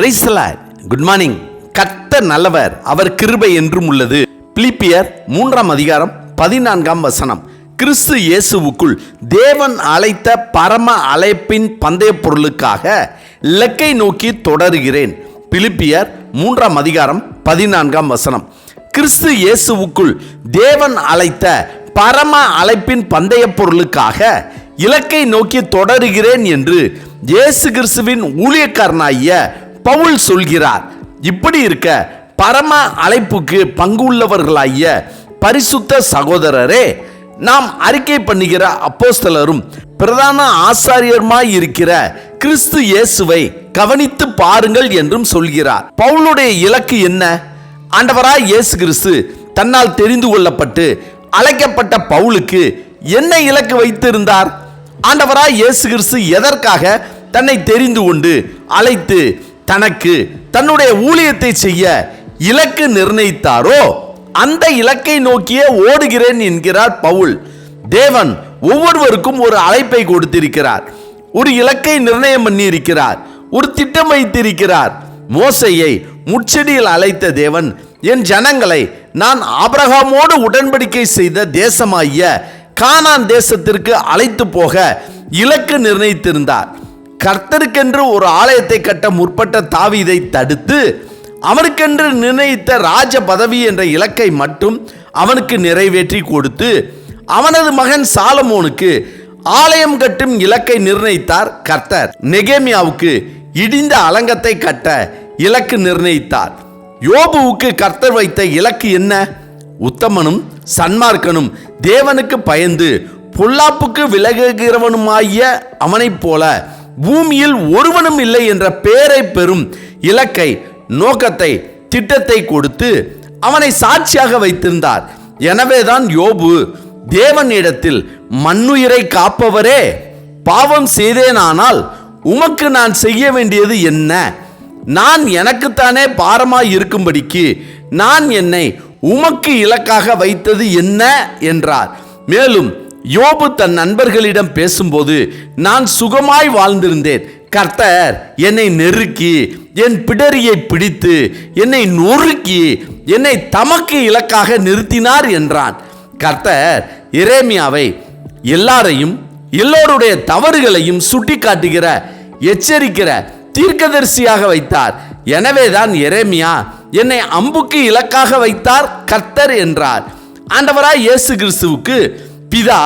பிரைஸ்லா good morning கத்த நல்லவர் அவர் கிருபை என்றும் உள்ளது. பிலிப்பியர் மூன்றாம் அதிகாரம் பதினான்காம் வசனம். கிறிஸ்து இயேசுவுக்குள் தேவன் அழைத்த பரம அழைப்பின் பந்தய பொருளுக்காக இலக்கை நோக்கி தொடருகிறேன். பிலிப்பியர் மூன்றாம் அதிகாரம் பதினான்காம் வசனம். கிறிஸ்து இயேசுவுக்குள் தேவன் அழைத்த பரம அழைப்பின் பந்தய பொருளுக்காக இலக்கை நோக்கி தொடருகிறேன் என்று இயேசு கிறிஸ்துவின் ஊழியக்காரனாகிய பவுல் சொல்கிறார் இப்படி இருக்க பரம அழைப்புக்கு பங்கு உள்ளவர்களாகிய பரிசுத்த சகோதரரே நாம் அறிக்கை பண்ணுகிற அப்போஸ்தலரும் பிரதான ஆசாரியருமாய் இருக்கிற கிறிஸ்து இயேசுவை கவனித்து பாருங்கள் என்றும் சொல்கிறார். பவுலுடைய இலக்கு என்ன? ஆண்டவராய் இயேசு கிறிஸ்து தன்னால் தெரிந்து கொள்ளப்பட்டு அழைக்கப்பட்ட பவுலுக்கு என்ன இலக்கு வைத்திருந்தார்? ஆண்டவராய் இயேசு கிறிஸ்து எதற்காக தன்னை தெரிந்து கொண்டு அழைத்து தனக்கு தன்னுடைய ஊழியத்தை செய்ய இலக்கு நிர்ணயித்தாரோ அந்த இலக்கை நோக்கியே ஓடுகிறேன் என்கிறார் பவுல். தேவன் ஒவ்வொருவருக்கும் ஒரு அழைப்பை கொடுத்திருக்கிறார். ஒரு இலக்கை நிர்ணயம் பண்ணி இருக்கிறார் ஒரு திட்டம் வைத்திருக்கிறார். மோசையை முச்செடியில் அழைத்த தேவன் என் ஜனங்களை நான் ஆபிரகாமோடு உடன்படிக்கை செய்த தேசமாகிய கானான் தேசத்திற்கு அழைத்து போக இலக்கு நிர்ணயித்திருந்தார். கர்த்தருக்கென்று ஒரு ஆலயத்தை கட்ட முற்பட்ட தாவீதை தடுத்து அவனுக்கென்று நிர்ணயித்த ராஜ பதவி என்ற இலக்கை மட்டும் அவனுக்கு நிறைவேற்றி கொடுத்து அவனது மகன் சாலமோனுக்கு ஆலயம் கட்டும் இலக்கை நிர்ணயித்தார் கர்த்தர். நெகேமியாவுக்கு இடிந்த அலங்கத்தை கட்ட இலக்கு நிர்ணயித்தார். யோபுவுக்கு கர்த்தர் வைத்த இலக்கு என்ன? உத்தமனும் சன்மார்க்கனும் தேவனுக்கு பயந்து பொல்லாப்புக்கு விலகுகிறவனுமாகிய அவனைப் போல பூமியில் ஒருவனும் இல்லை என்ற பெயரை பெறும் இலக்கை நோக்கத்தை திட்டத்தை கொடுத்து அவனை சாட்சியாக வைத்திருந்தார். எனவேதான் யோபு தேவனிடத்தில் மண்ணுயிரை காப்பவரே பாவம் செய்தேனானால் உமக்கு நான் செய்ய வேண்டியது என்ன? நான் எனக்குத்தானே பாரமாய் இருக்கும்படிக்கு நான் என்னை உமக்கு இலக்காக வைத்தது என்ன? என்றார். மேலும் யோபு தன் நண்பர்களிடம் பேசும்போது நான் சுகமாய் வாழ்ந்திருந்தேன். கர்த்தர் என்னை நெருக்கி என் பிடரியை பிடித்து என்னை நொறுக்கி என்னை தமக்கு இலக்காக நிறுத்தினார் என்றான். கர்த்தர் இரேமியாவை எல்லாரையும் எல்லோருடைய தவறுகளையும் சுட்டி காட்டுகிற எச்சரிக்கிற தீர்க்கதரிசியாக வைத்தார். எனவேதான் எரேமியா என்னை அம்புக்கு இலக்காக வைத்தார் கர்த்தர் என்றார். ஆண்டவராய் இயேசு கிறிஸ்துவுக்கு பிதா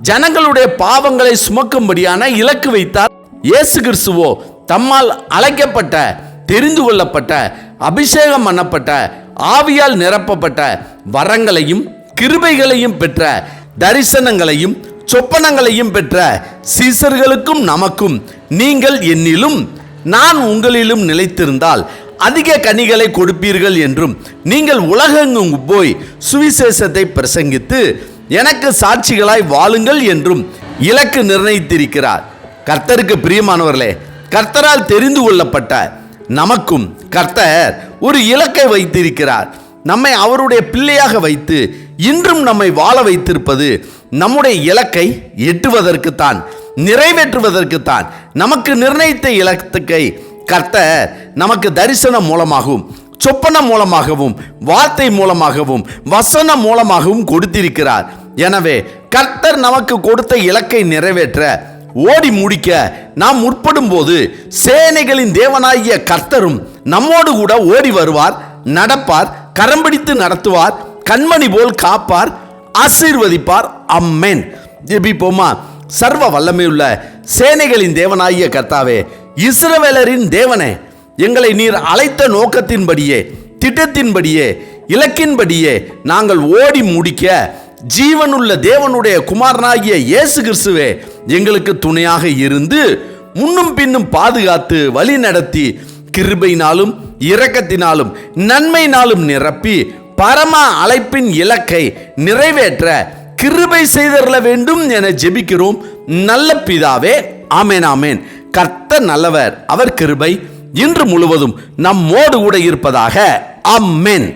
ஜனங்களுடைய பாவங்களை சுமக்கும்படியான இலக்கு வைத்தார். இயேசு கிறிஸ்துவோ தம்மால் அழைக்கப்பட்ட தெரிந்து கொள்ளப்பட்ட அபிஷேகம் பண்ணப்பட்ட ஆவியால் நிரப்பப்பட்ட வரங்களையும் கிருபைகளையும் பெற்ற தரிசனங்களையும் சொப்பனங்களையும் பெற்ற சீசர்களுக்கும் நமக்கும் நீங்கள் என்னிலும் நான் உங்களிலும் நிலைத்திருந்தால் அதிக கனிகளை கொடுப்பீர்கள் என்றும் நீங்கள் உலகெங்கும் போய் சுவிசேஷத்தை பிரசங்கித்து எனக்கு சாட்சிகளாய் வாழுங்கள் என்றும் இலக்கு நிர்ணயித்திருக்கிறார். கர்த்தருக்கு பிரியமானவர்களே கர்த்தரால் தெரிந்து கொள்ளப்பட்ட நமக்கும் கர்த்தர் ஒரு இலக்கை வைத்திருக்கிறார். நம்மை அவருடைய பிள்ளையாக வைத்து இன்றும் நம்மை வாழ வைத்திருப்பது நம்முடைய இலக்கை எட்டுவதற்குத்தான் நிறைவேற்றுவதற்குத்தான். நமக்கு நிர்ணயித்த இலக்கை கர்த்தர் நமக்கு தரிசனம் மூலமாகவும் சொப்பனம் மூலமாகவும் வார்த்தை மூலமாகவும் வசனம் மூலமாகவும் கொடுத்திருக்கிறார். எனவே கர்த்தர் நமக்கு கொடுத்த இலக்கை நிறைவேற்ற ஓடி முடிக்க நாம் முற்படும் போது சேனைகளின் தேவனாகிய கர்த்தரும் நம்மோடு கூட ஓடி வருவார் நடப்பார் கரம் பிடித்து நடத்துவார் கண்மணி போல் காப்பார் ஆசீர்வதிப்பார். அம்மேன். ஜெபிப்போமா? சர்வ வல்லமையுள்ள சேனைகளின் தேவனாகிய கர்த்தாவே இஸ்ரவேலரின் தேவனே எங்களை நீர் அழைத்த நோக்கத்தின்படியே திட்டத்தின்படியே இலக்கின்படியே நாங்கள் ஓடி முடிக்க ஜீவனுள்ள தேவனுடைய குமாரனாகிய இயேசு கிறிஸ்துவே எங்களுக்கு துணையாக இருந்து முன்னும் பின்னும் பாதுகாத்து வழி நடத்தி கிருபையினாலும் இரக்கத்தினாலும் நன்மையினாலும் நிரப்பி பரம அழைப்பின் இலக்கை நிறைவேற்ற கிருபை செய்தரல வேண்டும் என ஜெபிக்கிறோம். நல்ல பிதாவே ஆமேன் ஆமேன். கர்த்த நல்லவர் அவர் கிருபை இன்று முழுவதும் நம்மோடு கூட இருப்பதாக அம்மேன்